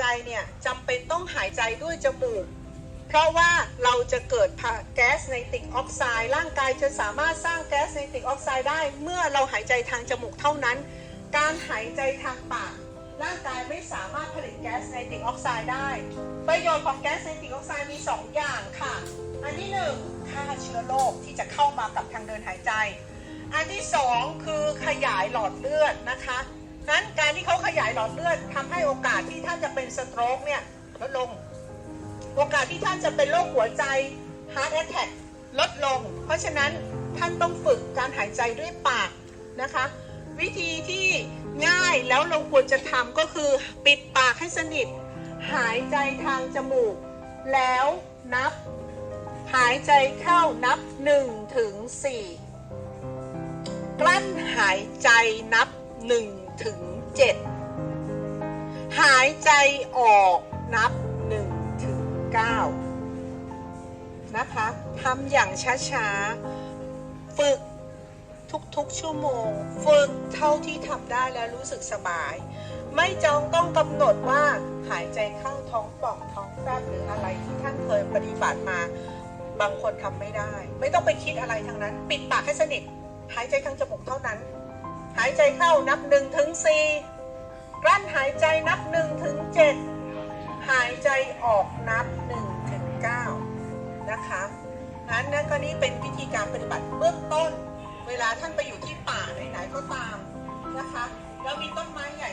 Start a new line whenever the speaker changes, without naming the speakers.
ใจเนี่ยจำเป็นต้องหายใจด้วยจมูก เพราะว่าเราจะเกิดแก๊สไนติกออกไซด์ร่างกายจะสามารถสร้างแก๊สไนติกออกไซด์ได้ เมื่อเราหายใจทางจมูกเท่านั้น การหายใจทางปากร่างกายไม่สามารถผลิตแก๊สไนตริกออกไซด์ได้ ประโยชน์ของแก๊สไนตริกออกไซด์มี 2 อย่างค่ะ อันที่หนึ่งฆ่าเชื้อโรคที่จะเข้ามากับทางเดินหายใจ อันที่สองคือขยายหลอดเลือดนะคะ ยายหลอดเลือดทำให้โอกาสที่ท่านจะเป็นสโตรกเนี่ยลดลง โอกาสที่ท่านจะเป็นโรคหัวใจ heart attack ลดลง เพราะฉะนั้นท่านต้องฝึกการหายใจด้วยปากนะคะ วิธีที่ง่ายแล้วเราควรจะทำก็คือปิดปากให้สนิท หายใจทางจมูก แล้วนับ หายใจเข้านับ1ถึง4กลั้นหายใจนับ1ถึง7ายใจออกนับ1ถึง9นะคะทำอย่างช้าๆ ฝึกทุกๆ ชั่วโมง ฝึกเท่าที่ทำได้แล้วรู้สึกสบาย ไม่จองต้องกำหนดว่าหายใจเข้าท้องป่องท้องแฟบหรืออะไรที่ท่านเคยปฏิบัติมา บางคนทำไม่ได้ ไม่ต้องไปคิดอะไรทั้งนั้น ปิดปากให้สนิท หายใจทางจมูกเท่านั้น หายใจเข้านับหนึ่งถึงสี่กลั้นหายใจนับ ออกนับหนึ่งถึงเก้านะคะนั้นนั่นก็นี่เป็นวิธีการปฏิบัติเบื้องต้น เวลาท่านไปอยู่ที่ป่าไหนๆก็ตามนะคะ แล้วมีต้นไม้ใหญ่